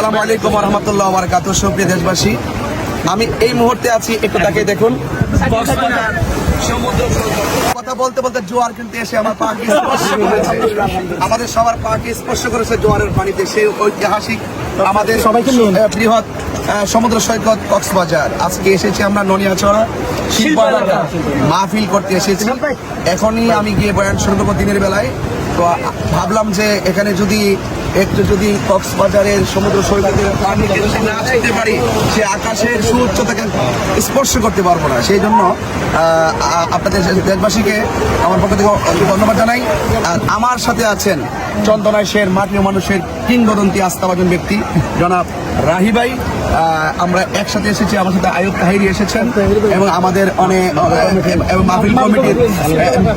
আসসালামু আলাইকুম রহমতুল্লাহ বারকাত সুপ্রিয় দেশবাসী আমি এই মুহূর্তে আছি একটু তাকে দেখুন। কথা বলতে বলতে জোয়ার কিন্তু এসে আমার পাকে স্পর্শ করেছে। আমাদের সবার পাকে স্পর্শ করেছে জোয়ারের পানিতে। সেই ঐতিহাসিক আমাদের সবাইকে বৃহৎ সমুদ্র সৈকত কক্সবাজার। আজকে এসেছি আমরা ননিয়াচড়া শিল্পালয় মাহফিল করতে এসেছি। এখনই আমি গিয়ে বয়ান শুরু করব দিনের বেলায়। তো ভাবলাম যে এখানে যদি একটু যদি কক্সবাজারের সমুদ্র সৈকতের যদি না পারি, সে আকাশের সুউচ্চতাকে স্পর্শ করতে পারব না। সেই জন্য আপনাদের দেশবাসীকে আমার পক্ষ থেকে ধন্যবাদ জানাই। আর আমার সাথে আছেন চন্দনায় শের মাটির মানুষের কিংবদন্তি আস্থাভাজন ব্যক্তি, জনাব রাহি ভাই। আমরা একসাথে এসেছি, আমার সাথে আয়ুব তাহিরি এসেছেন এবং আমাদের অনেক মাহফিল কমিটির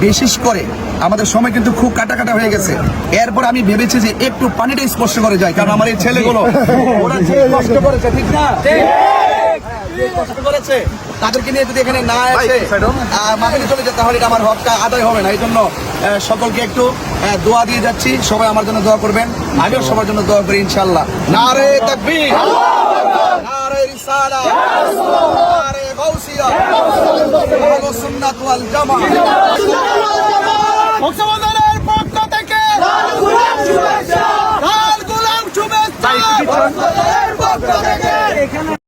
বিশেষ করে আমাদের সময় কিন্তু খুব কাটা কাটা হয়ে গেছে। এরপর আমি ভেবেছি যে একটু পানিটা স্পর্শ করে যায় কারণ আমার এই ছেলেগুলো ওরা কষ্ট করেছে ঠিক না? কষ্ট করেছে তাদেরকে নিয়ে যদি এখানে না আসে আহ, চলে যেতে তাহলে আমার হকটা আদায় হবে না। এই জন্য সকলকে একটু দোয়া দিয়ে যাচ্ছি। সবাই আমার জন্য দোয়া করবেন। আমিও সবার জন্য দোয়া করি ইনশাল্লাহ নারে তাকবীর। নারে রিসালা। নারে গাউসিয়া। সুন্নাত ওয়াল জামাআহ এখানে